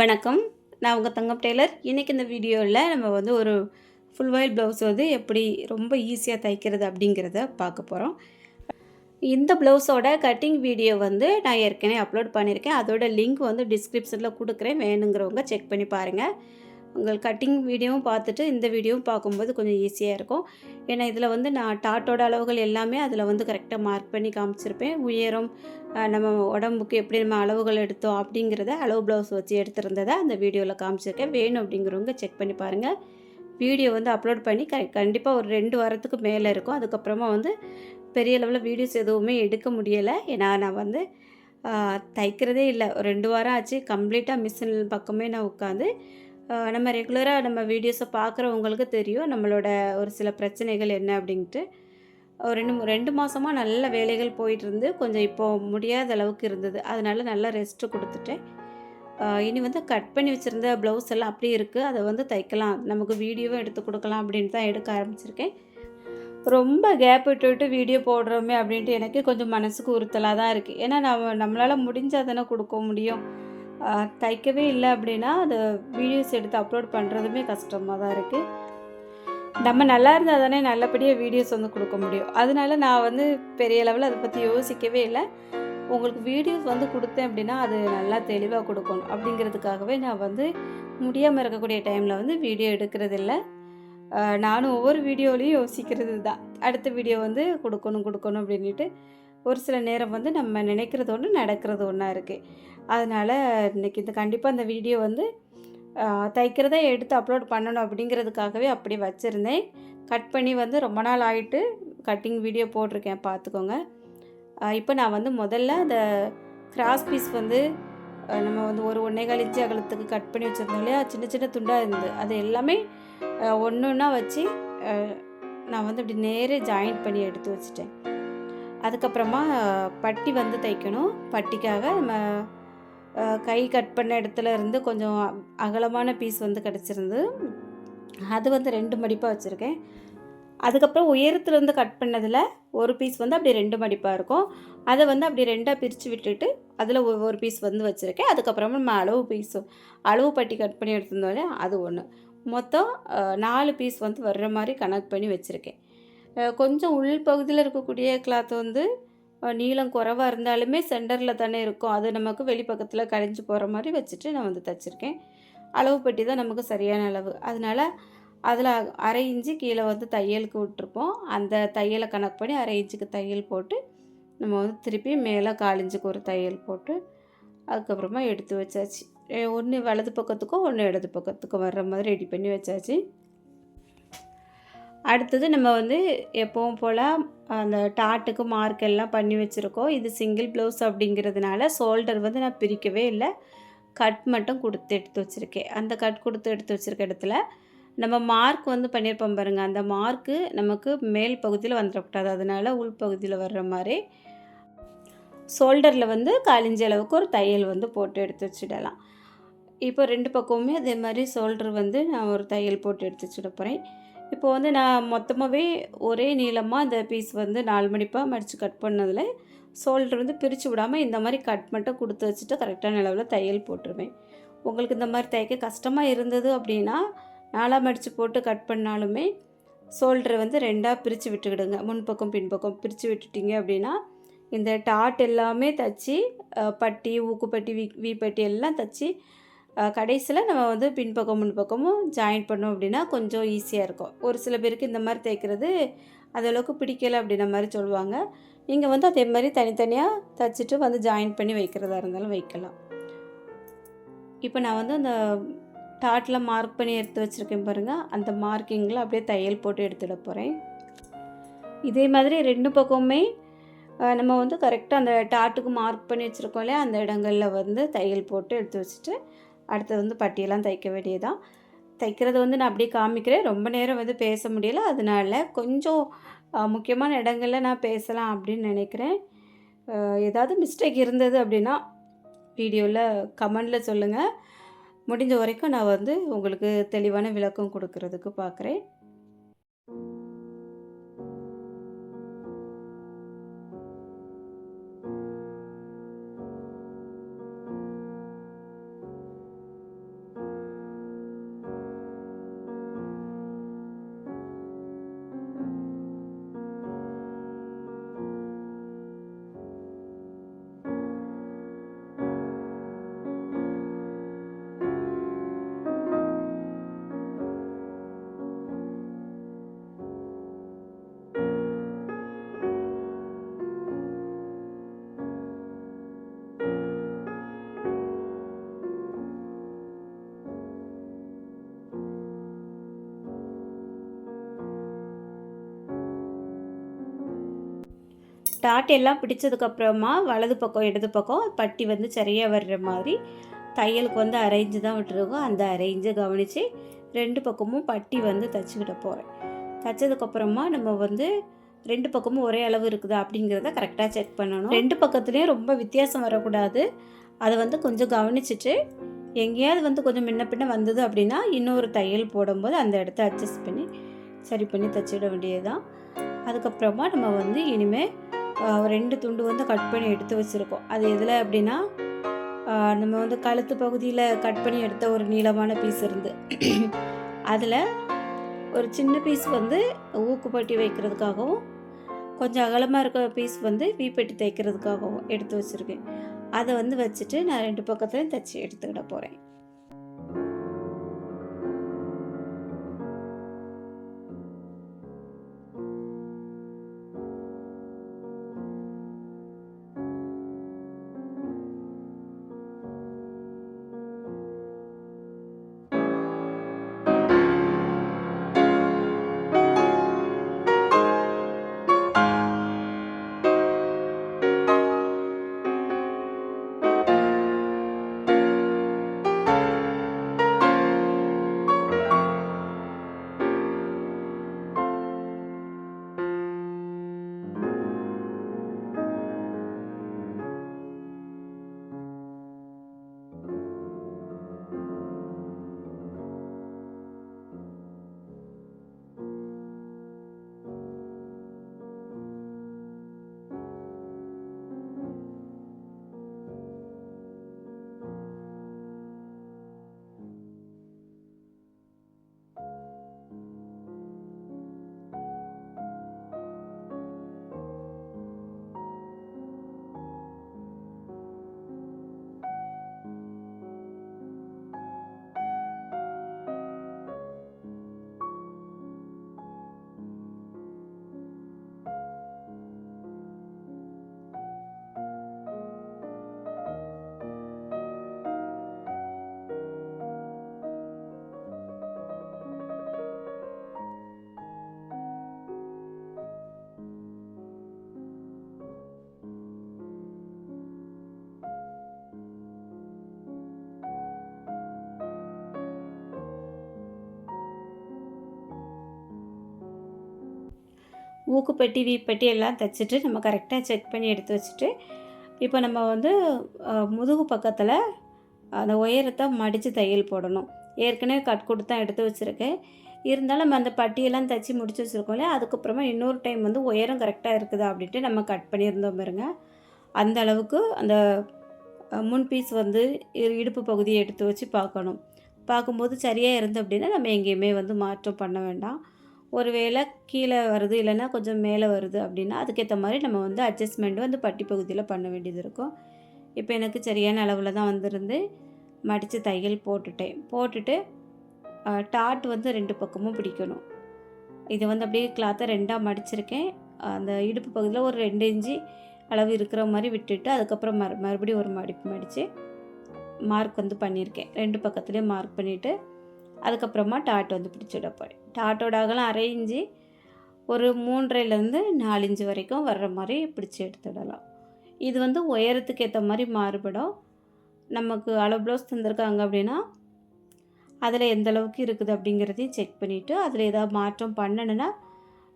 வணக்கம். நான் உங்கள் தங்கம் டெய்லர். இன்றைக்கி இந்த வீடியோவில் நம்ம வந்து ஒரு ஃபுல் வயல் ப்ளவுஸ் வந்து எப்படி ரொம்ப ஈஸியாக தைக்கிறது அப்படிங்கிறத பார்க்க போகிறோம் இந்த ப்ளவுஸோட கட்டிங் வீடியோ வந்து நான் ஏற்கனவே அப்லோட் பண்ணியிருக்கேன். அதோட லிங்க் வந்து டிஸ்கிரிப்ஷனில் கொடுக்குறேன். வேணுங்கிறவங்க செக் பண்ணி பாருங்கள் உங்கள் கட்டிங் வீடியோவும் பார்த்துட்டு இந்த வீடியோவும் பார்க்கும்போது கொஞ்சம் ஈஸியாக இருக்கும். ஏன்னா இதில் வந்து நான் டாட்டோட அளவுகள் எல்லாமே அதில் வந்து கரெக்டாக மார்க் பண்ணி காமிச்சிருப்பேன். உயரம் நம்ம உடம்புக்கு எப்படி நம்ம அளவுகள் எடுத்தோம் அப்படிங்கிறத அளவு ப்ளவுஸ் வச்சு எடுத்திருந்ததை அந்த வீடியோவில் காமிச்சிருக்கேன். வேணும் அப்படிங்கிறவங்க செக் பண்ணி பாருங்கள் வீடியோ வந்து அப்லோட் பண்ணி க கண்டிப்பாக ஒரு ரெண்டு வாரத்துக்கு மேலே இருக்கும். அதுக்கப்புறமா வந்து பெரிய லெவலில் வீடியோஸ் எதுவுமே எடுக்க முடியலை. ஏன்னா நான் வந்து தைக்கிறதே இல்லை. ரெண்டு வாரம் ஆச்சு. கம்ப்ளீட்டாக மிஷின் பக்கமே நான் உட்காந்து நம்ம ரெகுலராக நம்ம வீடியோஸை பார்க்குறவங்களுக்கு தெரியும் நம்மளோட ஒரு சில பிரச்சனைகள் என்ன அப்படின்ட்டு. ஒரு ரெண்டு ரெண்டு மாதமாக நல்ல வேலைகள் போயிட்டு இருந்து கொஞ்சம் இப்போது முடியாத அளவுக்கு இருந்தது. அதனால நல்லா ரெஸ்ட்டு கொடுத்துட்டேன். இனி வந்து கட் பண்ணி வச்சுருந்த ப்ளவுஸ் எல்லாம் அப்படியே இருக்குது அதை வந்து தைக்கலாம். நமக்கு வீடியோவும் எடுத்து கொடுக்கலாம் அப்படின்ட்டு தான் எடுக்க ஆரம்பிச்சிருக்கேன். ரொம்ப கேப் விட்டு விட்டு வீடியோ போடுறோமே அப்படின்ட்டு எனக்கு கொஞ்சம் மனசுக்கு உறுத்தலாக தான் இருக்குது ஏன்னா நம்ம நம்மளால் முடிஞ்சால் தானே கொடுக்க முடியும். தைக்கவே இல்லை அப்படின்னா அது வீடியோஸ் எடுத்து அப்லோட் பண்ணுறதுமே கஷ்டமாக தான் இருக்குது நம்ம நல்லா இருந்தால் தானே நல்லபடியாக வீடியோஸ் வந்து கொடுக்க முடியும். அதனால நான் வந்து பெரிய லெவலில் அதை பற்றி யோசிக்கவே இல்லை. உங்களுக்கு வீடியோஸ் வந்து கொடுத்தேன் அப்படின்னா அது நல்லா தெளிவாக கொடுக்கணும். அப்படிங்கிறதுக்காகவே நான் வந்து முடியாமல் இருக்கக்கூடிய டைமில் வந்து வீடியோ எடுக்கிறது இல்லை நானும் ஒவ்வொரு வீடியோலையும் யோசிக்கிறது தான். அடுத்த வீடியோ வந்து கொடுக்கணும் கொடுக்கணும் அப்படின்ட்டு ஒரு சில நேரம் வந்து நம்ம நினைக்கிறது ஒன்று நடக்கிறது ஒன்றா இருக்குது அதனால் இன்னைக்கு இந்த கண்டிப்பாக அந்த வீடியோ வந்து ஆஹ் தைக்கிறத எடுத்து அப்லோட் பண்ணணும் அப்படிங்கிறதுக்காகவே அப்படி வச்சுருந்தேன். கட் பண்ணி வந்து ரொம்ப நாள் ஆகிட்டு கட்டிங் வீடியோ போட்டிருக்கேன் பார்த்துக்கோங்க. இப்போ நான் வந்து முதல்ல அந்த கிராஸ் பீஸ் வந்து நம்ம வந்து ஒரு ஒன்றே கழிச்சு அகலத்துக்கு கட் பண்ணி வச்சுருந்தோம் இல்லையா? சின்ன சின்ன துண்டாக இருந்தது. அது எல்லாமே ஒன்று ஒன்றா வச்சு நான் வந்து அப்படி நேரே ஜாயின் பண்ணி எடுத்து வச்சுட்டேன். அதுக்கப்புறமா பட்டி வந்து தைக்கணும். பட்டிக்காக நம்ம கை கட் பண்ண இடத்துல இருந்து கொஞ்சம் அகலமான பீஸ் வந்து கிடச்சிருந்து அது வந்து ரெண்டு மடிப்பாக வச்சுருக்கேன். அதுக்கப்புறம் உயரத்துலேருந்து கட் பண்ணதில் ஒரு பீஸ் வந்து அப்படி ரெண்டு மடிப்பாக இருக்கும். அதை வந்து அப்படி ரெண்டாக பிரித்து விட்டுட்டு அதில் ஒரு பீஸ் வந்து வச்சுருக்கேன். அதுக்கப்புறமா நம்ம அளவு பீஸும் அளவு பட்டி கட் பண்ணி எடுத்திருந்தோம்ல அது ஒன்று மொத்தம் நாலு பீஸ் வந்து வர்ற மாதிரி கணக்கு பண்ணி வச்சுருக்கேன். கொஞ்சம் உள் பகுதியில் இருக்கக்கூடிய கிளாத் வந்து நீளம் குறைவாக இருந்தாலுமே சென்டரில் தானே இருக்கும். அது நமக்கு வெளிப்பக்கத்தில் கழிஞ்சு போகிற மாதிரி வச்சுட்டு நான் வந்து தைச்சிருக்கேன். அளவு பெட்டி தான் நமக்கு சரியான அளவு. அதனால் அதில் அரை இன்ச்சு கீழே வந்து தையலுக்கு விட்டுருப்போம். அந்த தையலை கணக்கு பண்ணி அரை இன்ச்சுக்கு தையல் போட்டு நம்ம வந்து திருப்பி மேலே காலிஞ்சுக்கு ஒரு தையல் போட்டு அதுக்கப்புறமா எடுத்து வச்சாச்சு. ஒன்று வலது பக்கத்துக்கும் ஒன்று இடது பக்கத்துக்கும் வர்ற மாதிரி ரெடி பண்ணி வச்சாச்சு. அடுத்தது நம்ம வந்து எப்பவும் போல் அந்த டாட்டுக்கு மார்க் எல்லாம் பண்ணி வச்சுருக்கோம். இது சிங்கிள் ப்ளவுஸ் அப்படிங்கிறதுனால ஷோல்டர் வந்து நான் பிரிக்கவே இல்லை. கட் மட்டும் கொடுத்து எடுத்து வச்சுருக்கேன். அந்த கட் கொடுத்து எடுத்து வச்சுருக்க இடத்துல நம்ம மார்க் வந்து பண்ணியிருப்போம் பாருங்கள் அந்த மார்க்கு நமக்கு மேல் பகுதியில் வந்துடக்கூடாது. அதனால உள்பகுதியில் வர்ற மாதிரி ஷோல்டரில் வந்து காலிஞ்ச அளவுக்கு ஒரு தையல் வந்து போட்டு எடுத்து வச்சிடலாம். இப்போ ரெண்டு பக்கமுமே அதே மாதிரி ஷோல்டர் வந்து நான் ஒரு தையல் போட்டு எடுத்து வச்சுட போகிறேன் இப்போ வந்து நான் மொத்தமாகவே ஒரே நீளமாக இந்த பீஸ் வந்து நாலு மணிப்பாக மடித்து கட் பண்ணதில் ஷோல்டர் வந்து பிரித்து விடாமல் இந்த மாதிரி கட் மட்டும் கொடுத்து வச்சுட்டு கரெக்டான அளவில் தையல் போட்டுருவேன். உங்களுக்கு இந்த மாதிரி தைக்க கஷ்டமாக இருந்தது அப்படின்னா நாலாக மடித்து போட்டு கட் பண்ணாலுமே ஷோல்டரை வந்து ரெண்டாக பிரித்து விட்டுக்கிடுங்க. முன்பக்கம் பின்பக்கம் பிரித்து விட்டுட்டீங்க அப்படின்னா இந்த டாட் எல்லாமே தச்சு பட்டி ஊக்குப்பட்டி வி வீப்பட்டி எல்லாம் தச்சு கடைசியில் நம்ம வந்து பின்பக்கம் முன்பக்கமும் ஜாயின் பண்ணோம் அப்படின்னா கொஞ்சம் ஈஸியாக இருக்கும். ஒரு சில பேருக்கு இந்த மாதிரி தைக்கிறது அந்தளவுக்கு அளவுக்கு பிடிக்கல அப்படின்ற மாதிரி சொல்லுவாங்க. நீங்கள் வந்து அதே மாதிரி தனித்தனியாக தச்சுட்டு வந்து ஜாயின் பண்ணி வைக்கிறதா இருந்தாலும் வைக்கலாம். இப்போ நான் வந்து அந்த டாட்டில் மார்க் பண்ணி எடுத்து வச்சுருக்கேன் பாருங்கள் அந்த மார்க்கிங்கில் அப்படியே தையல் போட்டு எடுத்துட போகிறேன் இதே மாதிரி ரெண்டு பக்கமுமே நம்ம வந்து கரெக்டாக அந்த டாட்டுக்கு மார்க் பண்ணி வச்சுருக்கோம் இல்லையா? அந்த இடங்களில் வந்து தையல் போட்டு எடுத்து வச்சுட்டு அடுத்தது வந்து பட்டியெல்லாம் தைக்க வேண்டியதான் தைக்கிறது வந்து நான் அப்படியே காமிக்கிறேன். ரொம்ப நேரம் வந்து பேச முடியல. அதனால கொஞ்சம் முக்கியமான இடங்களில் நான் பேசலாம் அப்படின்னு நினைக்கிறேன். ஏதாவது மிஸ்டேக் இருந்தது அப்படின்னா வீடியோவில் கமெண்டில் சொல்லுங்கள் முடிஞ்ச வரைக்கும் நான் வந்து உங்களுக்கு தெளிவான விளக்கம் கொடுக்கறதுக்கு பார்க்குறேன். டாட் எல்லாம் பிடிச்சதுக்கப்புறமா வலது பக்கம் இடது பக்கம் பட்டி வந்து சரியாக வர்ற மாதிரி தையலுக்கு வந்து அரைஞ்சு தான் விட்டுருக்கோம். அந்த அரைஞ்சை கவனித்து ரெண்டு பக்கமும் பட்டி வந்து தைச்சிக்கிட்ட போகிறேன் தைச்சதுக்கப்புறமா நம்ம வந்து ரெண்டு பக்கமும் ஒரே அளவு இருக்குதா அப்படிங்கிறத கரெக்டாக செக் பண்ணணும். ரெண்டு பக்கத்துலேயும் ரொம்ப வித்தியாசம் வரக்கூடாது. அதை வந்து கொஞ்சம் கவனிச்சுட்டு எங்கேயாவது வந்து கொஞ்சம் முன்ன பின்ன வந்தது அப்படின்னா இன்னொரு தையல் போடும்போது அந்த இடத்த அட்ஜஸ்ட் பண்ணி சரி பண்ணி தைச்சிட வேண்டியது தான் அதுக்கப்புறமா நம்ம வந்து இனிமேல் ரெண்டு துண்டு வந்து கட் பண்ணி எடுத்து வச்சுருக்கோம். அது எதில் அப்படின்னா நம்ம வந்து கழுத்து பகுதியில் கட் பண்ணி எடுத்த ஒரு நீளமான பீஸ் இருந்து. அதில் ஒரு சின்ன பீஸ் வந்து ஊக்குப்பட்டி வைக்கிறதுக்காகவும் கொஞ்சம் அகலமாக இருக்க பீஸ் வந்து வீப்பெட்டி தைக்கிறதுக்காகவும் எடுத்து வச்சுருக்கேன். அதை வந்து வச்சுட்டு நான் ரெண்டு பக்கத்துலையும் தைச்சி எடுத்துக்கிட போகிறேன் ஊக்குப்பட்டி வீப்பட்டி எல்லாம் தைச்சிட்டு நம்ம கரெக்டாக செக் பண்ணி எடுத்து வச்சுட்டு இப்போ நம்ம வந்து முதுகு பக்கத்தில் அந்த உயரத்தை மடித்து தையல் போடணும். ஏற்கனவே கட் கொடுத்து தான் எடுத்து வச்சுருக்கேன். இருந்தாலும் நம்ம அந்த பட்டியெல்லாம் தைச்சி முடிச்சு வச்சுருக்கோம் இல்லையா? அதுக்கப்புறமா இன்னொரு டைம் வந்து உயரம் கரெக்டாக இருக்குதா அப்படின்ட்டு நம்ம கட் பண்ணியிருந்தோம் பாருங்க. அந்த அளவுக்கு அந்த முன் பீஸ் வந்து இடுப்பு பகுதியை எடுத்து வச்சு பார்க்கணும். பார்க்கும்போது சரியாக இருந்து அப்படின்னா நம்ம எங்கேயுமே வந்து மாற்றம் பண்ண வேண்டாம். ஒருவேளை கீழே வருது இல்லைன்னா கொஞ்சம் மேலே வருது அப்படின்னா அதுக்கேற்ற மாதிரி நம்ம வந்து அட்ஜஸ்ட்மெண்ட் வந்து பட்டி பகுதியில் பண்ண வேண்டியது இருக்கும். இப்போ எனக்கு சரியான அளவில் தான் வந்திருந்து மடித்து தையல் போட்டுட்டேன். போட்டுட்டு டாட் வந்து ரெண்டு பக்கமும் பிடிக்கணும். இது வந்து அப்படியே கிளாத்தை ரெண்டாக மடிச்சிருக்கேன். அந்த இடுப்பு பகுதியில் ஒரு ரெண்டு இன்ச்சு அளவு இருக்கிற மாதிரி விட்டுட்டு அதுக்கப்புறம் மறு மறுபடியும் ஒரு மடிப்பு மடித்து மார்க் வந்து பண்ணியிருக்கேன். ரெண்டு பக்கத்துலேயும் மார்க் பண்ணிவிட்டு அதுக்கப்புறமா டாட் வந்து பிடிச்சிட போகிறேன் டாட்டோட அகலம் அரை ஒரு மூன்றரைலேருந்து நாலு வரைக்கும் வர்ற மாதிரி பிடிச்சி எடுத்துடலாம் இது வந்து உயரத்துக்கு ஏற்ற மாதிரி மாறுபடும். நமக்கு அளவு ப்ளவுஸ் தந்திருக்காங்க அப்படின்னா அதில் எந்த அளவுக்கு இருக்குது அப்படிங்கிறதையும் செக் பண்ணிவிட்டு அதில் ஏதாவது மாற்றம் பண்ணணுன்னா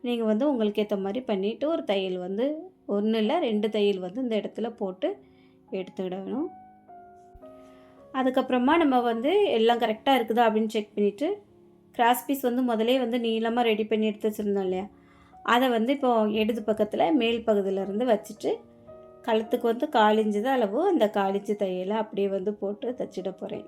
நீங்கள் வந்து உங்களுக்கு ஏற்ற மாதிரி பண்ணிவிட்டு ஒரு தையல் வந்து ஒன்று இல்லை ரெண்டு தையல் வந்து இந்த இடத்துல போட்டு எடுத்துக்கிடணும் அதுக்கப்புறமா நம்ம வந்து எல்லாம் கரெக்டாக இருக்குதா அப்படின்னு செக் பண்ணிவிட்டு கிராஸ் பீஸ் வந்து முதலே வந்து நீளமாக ரெடி பண்ணி எடுத்து வச்சுருந்தோம் இல்லையா? அதை வந்து இப்போ இடது பக்கத்தில் மேல் பகுதியில இருந்து வச்சுட்டு கழுத்துக்கு வந்து காலிஞ்சது தான் அளவு அந்த காலிஞ்சு தையலை அப்படியே வந்து போட்டு தைச்சிட போகிறேன்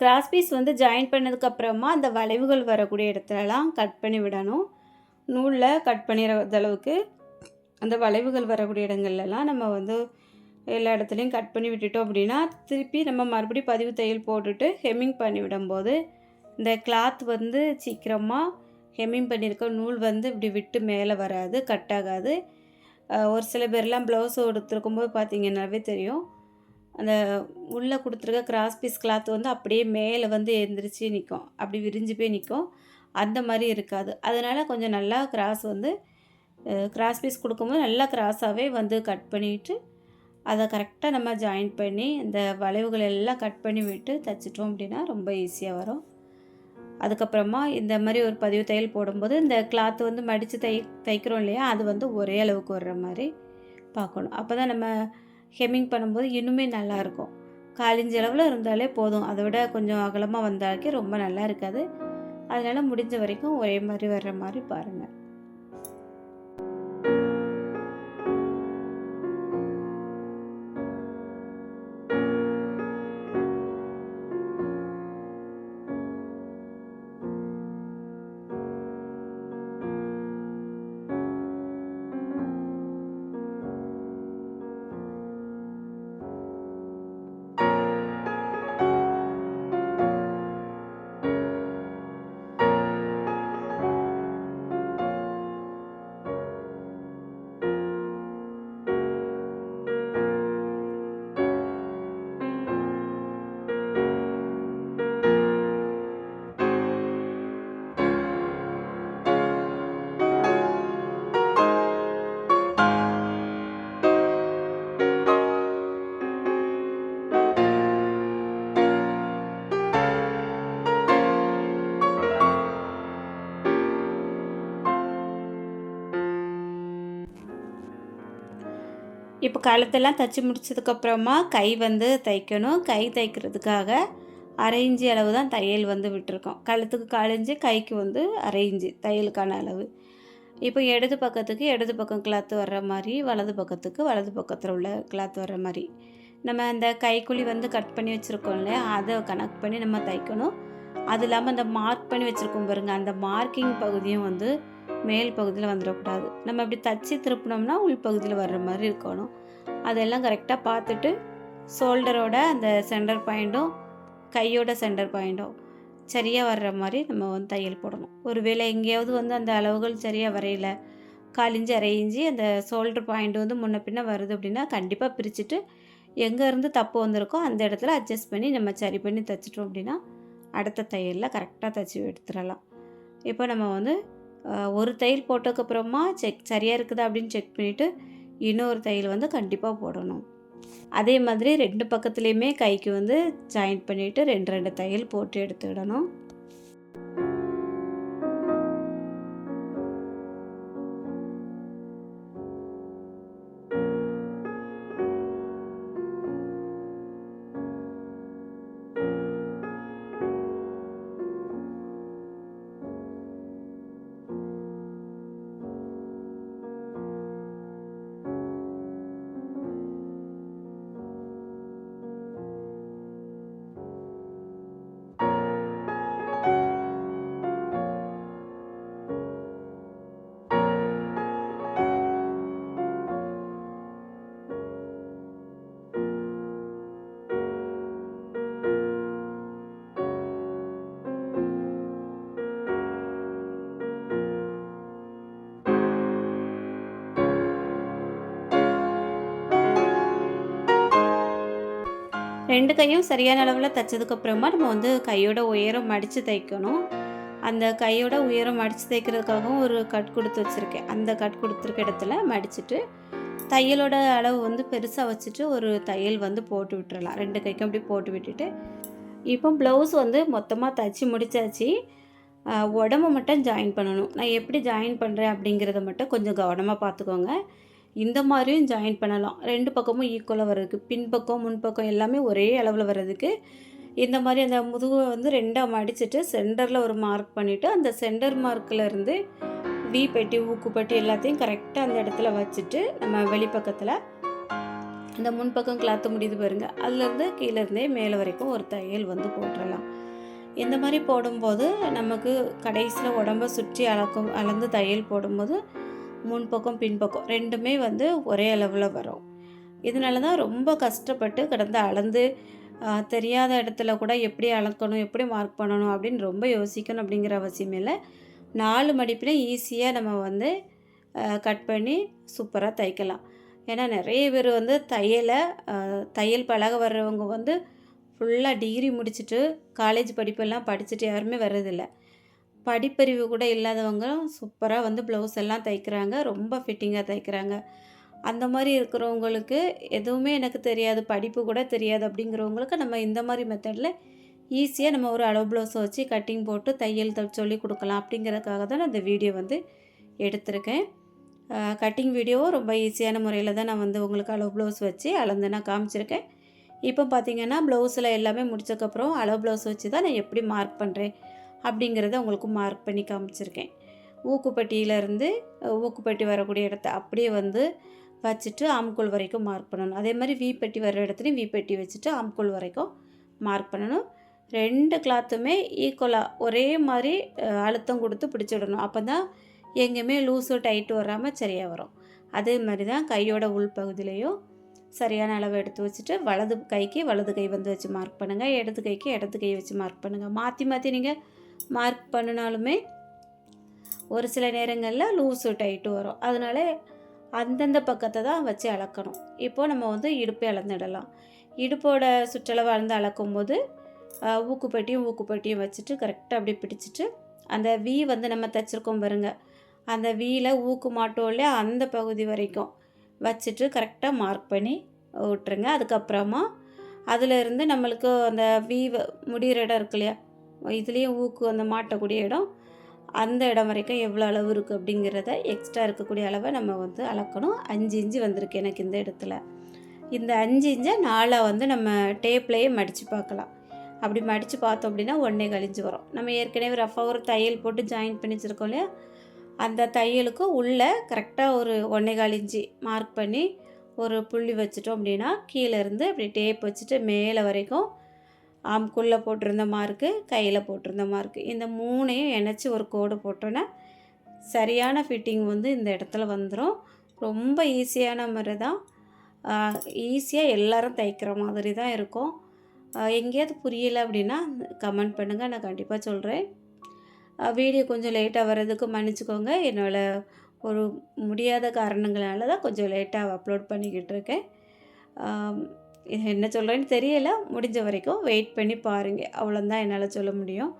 கிராஸ் பீஸ் வந்து ஜாயின் பண்ணதுக்கப்புறமா அந்த வளைவுகள் வரக்கூடிய இடத்துலலாம் கட் பண்ணி விடணும். நூலில் கட் பண்ணிடுற அளவுக்கு அந்த வளைவுகள் வரக்கூடிய இடங்கள்லலாம் நம்ம வந்து எல்லா இடத்துலையும் கட் பண்ணி விட்டுட்டோம் அப்படின்னா திருப்பி நம்ம மறுபடியும் பதிவு தையல் போட்டுட்டு ஹெம்மிங் பண்ணி விடும்போது இந்த கிளாத் வந்து சீக்கிரமாக ஹெம்மிங் பண்ணியிருக்க நூல் வந்து இப்படி விட்டு மேலே வராது கட் ஆகாது. ஒரு சில பேர்லாம் ப்ளவுஸ் எடுத்துருக்கும்போது பார்த்தீங்கன்னாவே தெரியும். அந்த உள்ளே கொடுத்துருக்க கிராஸ் பீஸ் கிளாத் வந்து அப்படியே மேலே வந்து எந்திரிச்சு நிற்கும் அப்படி விரிஞ்சு போய் நிற்கும் அந்த மாதிரி இருக்காது. அதனால் கொஞ்சம் நல்லா கிராஸ் வந்து கிராஸ் பீஸ் கொடுக்கும்போது நல்லா கிராஸாகவே வந்து கட் பண்ணிவிட்டு அதை கரெக்டாக நம்ம ஜாயின் பண்ணி இந்த வளைவுகள் எல்லாம் கட் பண்ணி விட்டு தைச்சிட்டோம் அப்படின்னா ரொம்ப ஈஸியாக வரும். அதுக்கப்புறமா இந்த மாதிரி ஒரு பதிவு தையல் போடும்போது இந்த கிளாத் வந்து மடித்து தை தைக்கிறோம் இல்லையா? அது வந்து ஒரே அளவுக்கு வர்ற மாதிரி பார்க்கணும். அப்போ தான் நம்ம ஹெம்மிங் பண்ணும்போது இன்னுமே நல்லாயிருக்கும். காலிஞ்ச அளவில் இருந்தாலே போதும். அதை விட கொஞ்சம் அகலமாக வந்தாக்கே ரொம்ப நல்லா இருக்காது. அதனால் முடிஞ்ச வரைக்கும் ஒரே மாதிரி வர்ற மாதிரி பாருங்கள் இப்போ கழுத்தெல்லாம் தைச்சி முடிச்சதுக்கப்புறமா கை வந்து தைக்கணும். கை தைக்கிறதுக்காக அரை இஞ்சி அளவு தான் தையல் வந்து விட்டுருக்கோம். கழுத்துக்கு காலஞ்சு கைக்கு வந்து அரை இஞ்சி தையலுக்கான அளவு. இப்போ இடது பக்கத்துக்கு இடது பக்கம் கிளாத் வர்ற மாதிரி வலது பக்கத்துக்கு வலது பக்கத்தில் உள்ள கிளாத் வர்ற மாதிரி. நம்ம அந்த கைக்குழி வந்து கட் பண்ணி வச்சுருக்கோம் இல்லையா? அதை கனெக்ட் பண்ணி நம்ம தைக்கணும். அது இல்லாமல் அந்த மார்க் பண்ணி வச்சுருக்கோம் பாருங்க. அந்த மார்க்கிங் பகுதியும் வந்து மேல் பகுதியில் வந்துடக்கூடாது. நம்ம இப்படி தச்சு திருப்பினோம்னா உள் பகுதியில் வர்ற மாதிரி இருக்கணும். அதெல்லாம் கரெக்டாக பார்த்துட்டு ஷோல்டரோட அந்த சென்டர் பாயிண்ட்டும் கையோட சென்டர் பாயிண்ட்டும் சரியாக வர்ற மாதிரி நம்ம வந்து தையல் போடணும். ஒருவேளை எங்கேயாவது வந்து அந்த அளவுகள் சரியாக வரையல காலிஞ்சு அரை இஞ்சி அந்த ஷோல்டர் பாயிண்ட் வந்து முன்ன பின்ன வருது அப்படின்னா கண்டிப்பாக பிரிச்சுட்டு எங்கேருந்து தப்பு வந்திருக்கோ அந்த இடத்துல அட்ஜஸ்ட் பண்ணி நம்ம சரி பண்ணி தைச்சிட்டோம் அப்படின்னா அடுத்த தையலில் கரெக்டாக தைச்சி எடுத்துடலாம். இப்போ நம்ம வந்து ஒரு தையல் போட்டதுக்கப்புறமா செக் சரியாக இருக்குதா அப்படின்னு செக் பண்ணிவிட்டு இன்னொரு தையல் வந்து கண்டிப்பாக போடணும். அதே மாதிரி ரெண்டு பக்கத்துலேயுமே கைக்கு வந்து ஜாயின் பண்ணிவிட்டு ரெண்டு ரெண்டு தையல் போட்டு எடுத்துடணும். ரெண்டு கையும் சரியான அளவில் தைச்சதுக்கப்புறமா நம்ம வந்து கையோட உயரம் மடித்து தைக்கணும். அந்த கையோட உயரம் மடித்து தைக்கிறதுக்காகவும் ஒரு கட் கொடுத்து வச்சுருக்கேன். அந்த கட் கொடுத்துருக்க இடத்துல மடிச்சுட்டு தையலோட அளவு வந்து பெருசாக வச்சுட்டு ஒரு தையல் வந்து போட்டு விட்டுறலாம். ரெண்டு கைக்கும் அப்படி போட்டு விட்டுட்டு. இப்போ ப்ளவுஸ் வந்து மொத்தமாக தைச்சி முடிச்சாச்சு. உடம்பு உடம்ப மட்டும் ஜாயின் பண்ணணும். நான் எப்படி ஜாயின் பண்ணுறேன் அப்படிங்கிறத மட்டும் கொஞ்சம் கவனமாக பார்த்துக்கோங்க. இந்த மாதிரியும் ஜாயின் பண்ணலாம். ரெண்டு பக்கமும் ஈக்குவலாக வர்றதுக்கு பின்பக்கம் முன்பக்கம் எல்லாமே ஒரே அளவில் வர்றதுக்கு இந்த மாதிரி அந்த முதுகை வந்து ரெண்டாக மடிச்சிட்டு சென்டரில் ஒரு மார்க் பண்ணிவிட்டு அந்த சென்டர் மார்க்கில் இருந்து வி பெட்டி ஊக்கு பெட்டி எல்லாத்தையும் கரெக்டாக அந்த இடத்துல வச்சுட்டு நம்ம வெளிப்பக்கத்தில் இந்த முன்பக்கம் கிளாத்து முடியுது பாருங்கள் அதுலேருந்து கீழேருந்தே மேலே வரைக்கும் ஒரு தையல் வந்து போட்டுடலாம் இந்த மாதிரி போடும்போது நமக்கு கடைசியில் உடம்ப சுற்றி அளக்கும் அளந்து தையல் போடும்போது முன்பக்கம் பின்பக்கம் ரெண்டுமே வந்து ஒரே அளவில் வரும். இதனால தான் ரொம்ப கஷ்டப்பட்டு கடந்து அளந்து தெரியாத இடத்துல கூட எப்படி அளக்கணும் எப்படி மார்க் பண்ணணும் அப்படின்னு ரொம்ப யோசிக்கணும் அப்படிங்கிற அவசியம் இல்லை. நாலு மடிப்பில் ஈஸியாக நம்ம வந்து கட் பண்ணி சூப்பராக தைக்கலாம். ஏன்னா நிறைய பேர் வந்து தையலை தையல் பழக வர்றவங்க வந்து ஃபுல்லாக டிகிரி முடிச்சுட்டு காலேஜ் படிப்பெல்லாம் படிச்சுட்டு யாருமே வர்றதில்லை. படிப்பறிவு கூட இல்லாதவங்க சூப்பராக வந்து ப்ளவுஸ் எல்லாம் தைக்கிறாங்க. ரொம்ப ஃபிட்டிங்காக தைக்கிறாங்க. அந்த மாதிரி இருக்கிறவங்களுக்கு எதுவுமே எனக்கு தெரியாது படிப்பு கூட தெரியாது அப்படிங்கிறவங்களுக்கு நம்ம இந்த மாதிரி மெத்தடில் ஈஸியாக நம்ம ஒரு அளவு ப்ளவுஸை வச்சு கட்டிங் போட்டு தையல் த சொல்லி கொடுக்கலாம் அப்படிங்கிறதுக்காக தான் நான் இந்த வீடியோ வந்து எடுத்திருக்கேன். கட்டிங் வீடியோவும் ரொம்ப ஈஸியான முறையில் தான் நான் வந்து உங்களுக்கு அளவு ப்ளவுஸ் வச்சு அளந்து நான் காமிச்சிருக்கேன். இப்போ பார்த்தீங்கன்னா ப்ளவுஸில் எல்லாமே முடிச்சக்கப்புறம் அளவு ப்ளவுஸ் வச்சு தான் நான் எப்படி மார்க் பண்ணுறேன் அப்படிங்கிறத உங்களுக்கு மார்க் பண்ணி காமிச்சிருக்கேன். ஊக்குப்பட்டியிலேருந்து ஊக்குப்பட்டி வரக்கூடிய இடத்த அப்படியே வந்து வச்சுட்டு ஆம்கோல் வரைக்கும் மார்க் பண்ணணும். அதே மாதிரி வீப்பட்டி வர இடத்துலையும் வீப்பட்டி வச்சுட்டு ஆம்கோல் வரைக்கும் மார்க் பண்ணணும். ரெண்டு கிளாத்துமே ஈக்குவலாக ஒரே மாதிரி அழுத்தம் கொடுத்து பிடிச்சி விடணும். அப்போ தான் எங்கேயுமே லூஸோ டைட்டு வராமல் சரியாக வரும். அதே மாதிரி தான் கையோட உள்பகுதியிலையும் சரியான அளவு எடுத்து வச்சுட்டு வலது கைக்கு வலது கை வந்து வச்சு மார்க் பண்ணுங்கள் இடது கைக்கு இடது கை வச்சு மார்க் பண்ணுங்கள் மாற்றி மாற்றி நீங்கள் மார்க் பண்ணினாலுமே ஒரு சில நேரங்களில் லூஸு டைட்டு வரும். அதனால அந்தந்த பக்கத்தை தான் வச்சு அளக்கணும். இப்போது நம்ம வந்து இடுப்பை அளந்துடலாம். இடுப்போட சுற்றளவு அளந்து அளக்கும்போது போது ஊக்குப்பட்டியும் ஊக்குப்பட்டியும் வச்சுட்டு கரெக்டாக அப்படி பிடிச்சிட்டு அந்த வி வந்து நம்ம தைச்சிருக்கோம் பாருங்க. அந்த வீல ஊக்கு மாட்டோம் இல்லையா? அந்த பகுதி வரைக்கும் வச்சுட்டு கரெக்டாக மார்க் பண்ணி விட்டுருங்க. அதுக்கப்புறமா அதிலிருந்து நம்மளுக்கு அந்த வி முடிகிற இடம் இருக்கு இல்லையா? இதுலேயும் ஊக்கு அந்த மாட்டக்கூடிய இடம் அந்த இடம் வரைக்கும் எவ்வளோ அளவு இருக்குது அப்படிங்கிறத எக்ஸ்ட்ரா இருக்கக்கூடிய அளவை நம்ம வந்து அளக்கணும். அஞ்சு இன்ச்சு வந்திருக்கு எனக்கு இந்த இடத்துல. இந்த அஞ்சு இன்ச்சை நாளாக வந்து நம்ம டேப்லேயே மடித்து பார்க்கலாம். அப்படி மடித்து பார்த்தோம் அப்படின்னா ஒன்றே கழிஞ்சு வரும். நம்ம ஏற்கனவே ரஃபாக ஒரு தையல் போட்டு ஜாயின் பண்ணி வச்சுருக்கோம் இல்லையா? அந்த தையலுக்கு உள்ளே கரெக்டாக ஒரு ஒன்றே காலிஞ்சி மார்க் பண்ணி ஒரு புள்ளி வச்சுட்டோம் அப்படின்னா கீழே இருந்து அப்படி டேப் வச்சுட்டு மேலே வரைக்கும் ஆம்குள்ளே போட்டிருந்த மார்க்கு கையில் போட்டிருந்த மார்க்கு. இந்த மூணையும் இணைச்சி ஒரு கோடு போட்டோன்னா சரியான ஃபிட்டிங் வந்து இந்த இடத்துல வந்துடும் ரொம்ப ஈஸியான முறை தான் ஈஸியாக எல்லோரும் தைக்கிற மாதிரி தான் இருக்கும் எங்கேயாவது புரியலை அப்படின்னா கமெண்ட் பண்ணுங்கள் நான் கண்டிப்பாக சொல்கிறேன் வீடியோ கொஞ்சம் லேட்டாக வர்றதுக்கு மன்னிச்சுக்கோங்க. என்னோட ஒரு முடியாத காரணங்களால தான் கொஞ்சம் லேட்டாக அப்லோட் பண்ணிக்கிட்டு இருக்கேன். என்ன சொல்கிறேன்னு தெரியல. முடிஞ்ச வரைக்கும் வெயிட் பண்ணி பாருங்கள் அவ்வளோந்தான் என்னால் சொல்ல முடியும்.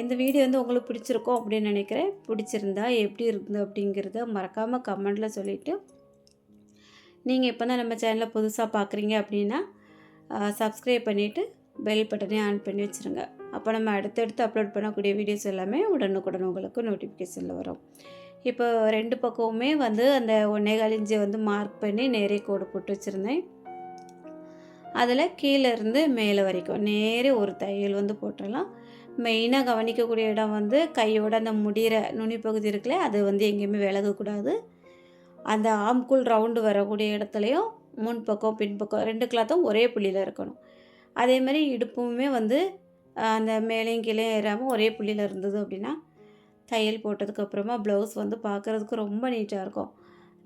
இந்த வீடியோ வந்து உங்களுக்கு பிடிச்சிருக்கோம் அப்படின்னு நினைக்கிறேன். பிடிச்சிருந்தா எப்படி இருக்குது அப்படிங்கிறத மறக்காமல் கமெண்டில் சொல்லிவிட்டு நீங்கள் இப்போ தான் நம்ம சேனலை புதுசாக பார்க்குறீங்க அப்படின்னா சப்ஸ்கிரைப் பண்ணிவிட்டு பெல் பட்டனே ஆன் பண்ணி வச்சுருங்க. அப்போ நம்ம அடுத்தடுத்து அப்லோட் பண்ணக்கூடிய வீடியோஸ் எல்லாமே உடனுக்குடன் உங்களுக்கு நோட்டிஃபிகேஷனில் வரும். இப்போ ரெண்டு பக்கமுமே வந்து அந்த ஒன்னே இன்ச்சு வந்து மார்க் பண்ணி நேரே கோடு போட்டு வச்சுருந்தேன். அதில் கீழே இருந்து மேலே வரைக்கும். நேரே ஒரு தையல் வந்து போட்டுடலாம் மெயினாக கவனிக்கக்கூடிய இடம் வந்து கையோட அந்த முடிகிற நுனி பகுதி இருக்குல்ல அது வந்து எங்கேயுமே விலகக்கூடாது. அந்த ஆம்குள் ரவுண்டு வரக்கூடிய இடத்துலையும் முன்பக்கம் பின்பக்கம் ரெண்டு கிளாத்தும் ஒரே புள்ளியில் இருக்கணும். அதே மாதிரி இடுப்புமே வந்து அந்த மேலேயும் கீழே ஏறாமல் ஒரே புள்ளியில் இருந்தது அப்படின்னா தையல் போட்டதுக்கப்புறமா ப்ளவுஸ் வந்து பார்க்குறதுக்கு ரொம்ப நீட்டாக இருக்கும்.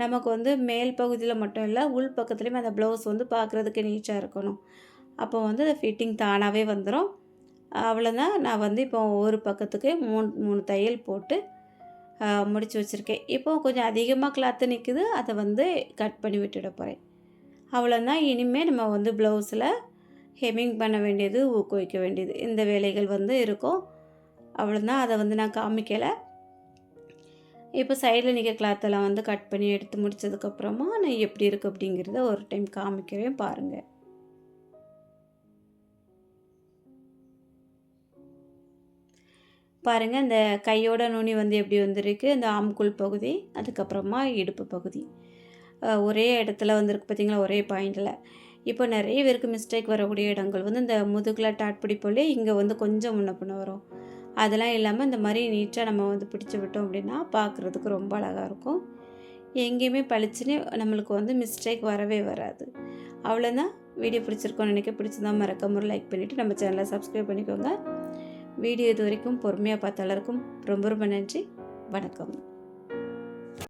நமக்கு வந்து மேல் பகுதியில் மட்டும் இல்லை உள் பக்கத்துலேயுமே அந்த ப்ளவுஸ் வந்து பார்க்குறதுக்கு நீட்டாக இருக்கணும். அப்போ வந்து அந்த ஃபிட்டிங் தானாகவே வந்துடும் அவ்வளோதான் நான் வந்து இப்போ ஒரு பக்கத்துக்கு மூணு மூணு தையல் போட்டு முடித்து வச்சுருக்கேன். இப்போ கொஞ்சம் அதிகமாக கிளாத்து நிற்குது அதை வந்து கட் பண்ணி விட்டுட போகிறேன் அவ்வளோதான் இனிமேல் நம்ம வந்து ப்ளவுஸில் ஹெமிங் பண்ண வேண்டியது ஊக்குவிக்க வேண்டியது. இந்த வேலைகள் வந்து இருக்கும். அவ்வளோதான் அதை வந்து நான் காமிக்கலை. இப்போ சைடில் நிற்க கிளாத்தெல்லாம் வந்து கட் பண்ணி எடுத்து முடிச்சதுக்கப்புறமா நான் எப்படி இருக்குது அப்படிங்கிறத ஒரு டைம் காமிக்கிறேன் பாருங்கள் பாருங்கள் இந்த கையோட நுனி வந்து எப்படி வந்திருக்கு இந்த ஆம்குள் பகுதி அதுக்கப்புறமா இடுப்பு பகுதி. ஒரே இடத்துல வந்திருக்கு பார்த்தீங்களா ஒரே பாயிண்டில் இப்போ நிறைய பேருக்கு மிஸ்டேக் வரக்கூடிய இடங்கள் வந்து இந்த முதுகில் டாட் பிடிப்போலே இங்கே வந்து கொஞ்சம் முன்ன பின்ன வரும். அதெல்லாம் இல்லாமல் இந்த மாதிரி நீட்டாக நம்ம வந்து பிடிச்சி விட்டோம் அப்படின்னா பார்க்குறதுக்கு ரொம்ப அழகாக இருக்கும். எங்கேயுமே பளிச்சுன்னு நம்மளுக்கு வந்து மிஸ்டேக் வரவே வராது. அவ்வளோதான் வீடியோ பிடிச்சிருக்கோன்னு நினைக்க பிடிச்சிருந்தா மறக்காம ஒரு லைக் பண்ணிவிட்டு நம்ம சேனலை சப்ஸ்கிரைப் பண்ணிக்கோங்க. வீடியோ இது வரைக்கும் பொறுமையாக பார்த்த எல்லாருக்கும் ரொம்ப ரொம்ப நன்றி. வணக்கம்.